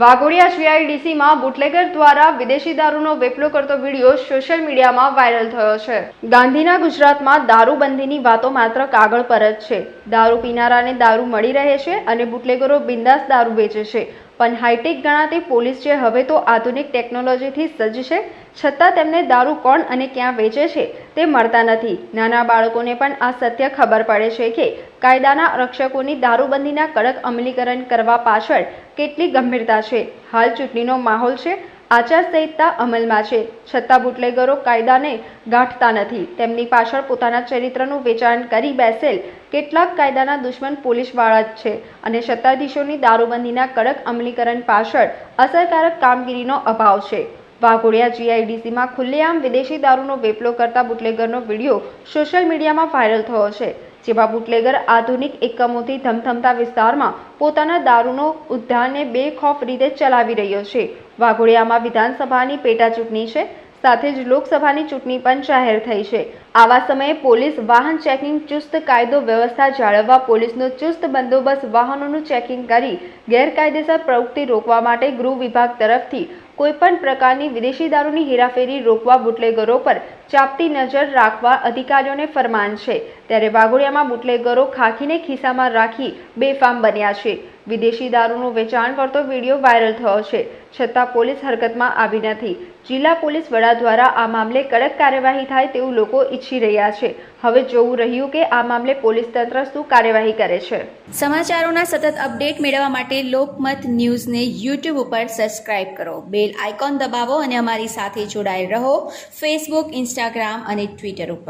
Waghodia જીઆઈડીસીમાં bootlegger દ્વારા વિદેશી દારૂનો વેપલો કરતો વીડિયો સોશિયલ મીડિયામાં વાયરલ થયો છે. ગાંધીના ગુજરાતમાં દારૂબંધીની વાતો માત્ર કાગળ પર જ છે. દારૂ પીનારાને દારૂ મળી રહે છે અને બુટલેગરો બિંદાસ દારૂ વેચે છે. પણ હાઈટેક ગણાતી પોલીસ જે હવે તો આધુનિક ટેકનોલોજીથી સજ્જ છે, છતાં તેમને દારૂ કોણ અને ક્યાં વેચે છે તે મળતા નથી. નાના બાળકોને પણ આ સત્ય ખબર પડે છે કે કાયદાના રક્ષકોની દારૂબંધીના કડક અમલીકરણ કરવા પાછળ કેટલી ગંભીરતા છે. હાલ ચૂંટણીનો માહોલ છે આચારસંહિતા અમલમાં છે. છતાં બુટલેગરો કાયદાને ગાંઠતા નથી. તેમની પાછળ પોતાના ચરિત્રનું વેચાણ કરી બેસેલ કેટલાક કાયદાના દુશ્મન પોલીસવાળા જ છે અને સત્તાધીશોની દારૂબંધીના કડક અમલીકરણ પાછળ અસરકારક કામગીરીનો અભાવ છે. વાઘોડિયા જીઆઈડીસીમાં ખુલ્લેઆમ વિદેશી દારૂનો વેપલો કરતા બુટલેગરનો વીડિયો સોશિયલ મીડિયામાં વાયરલ થયો છે. જેમાં બુટલેગર આધુનિક એકમોથી ધમધમતા વિસ્તારમાં પોતાના દારૂનો ઉદ્યાનને બેખોફ રીતે ચલાવી રહ્યો છે. વાઘોડિયામાં વિધાનસભાની પેટા ચૂંટણી છે, સાથે જ લોકસભાની ચૂંટણી પણ જાહેર થઈ છે. આવા સમયે પોલીસ વાહન ચેકિંગ ચુસ્ત કાયદો વ્યવસ્થા જાળવવા પોલીસનો ચુસ્ત બંદોબસ્ત વાહનોનું ચેકિંગ કરી ગેરકાયદેસર પ્રવૃત્તિ રોકવા માટે ગૃહ વિભાગ તરફથી કોઈપણ પ્રકારની વિદેશી દારૂની હેરાફેરી રોકવા બુટલેગરો પર ચાપતી નજર રાખવા અધિકારીઓને ફરમાન છે. ત્યારે વાઘોડિયામાં બુટલેગરો ખાખીને ખિસ્સામાં રાખી બેફામ બન્યા છે. વિદેશી દારૂનું વેચાણ કરતો વીડિયો વાયરલ થયો છે. છતાં પોલીસ હરકતમાં આવી નથી. જિલ્લા પોલીસ વડા દ્વારા આ મામલે કડક કાર્યવાહી થાય તેવું લોકો ઈચ્છી રહ્યા છે. હવે જોવું રહ્યું કે આ મામલે પોલીસ તંત્ર શું કાર્યવાહી કરે છે. સમાચારોના સતત અપડેટ મેળવવા માટે લોકમત ન્યૂઝને યુટ્યુબ ઉપર સબસ્ક્રાઇબ કરો. બેલ આઇકોન દબાવો અને અમારી સાથે જોડાયેલ રહો. ફેસબુક, ઇન્સ્ટાગ્રામ અને ટ્વિટર ઉપર.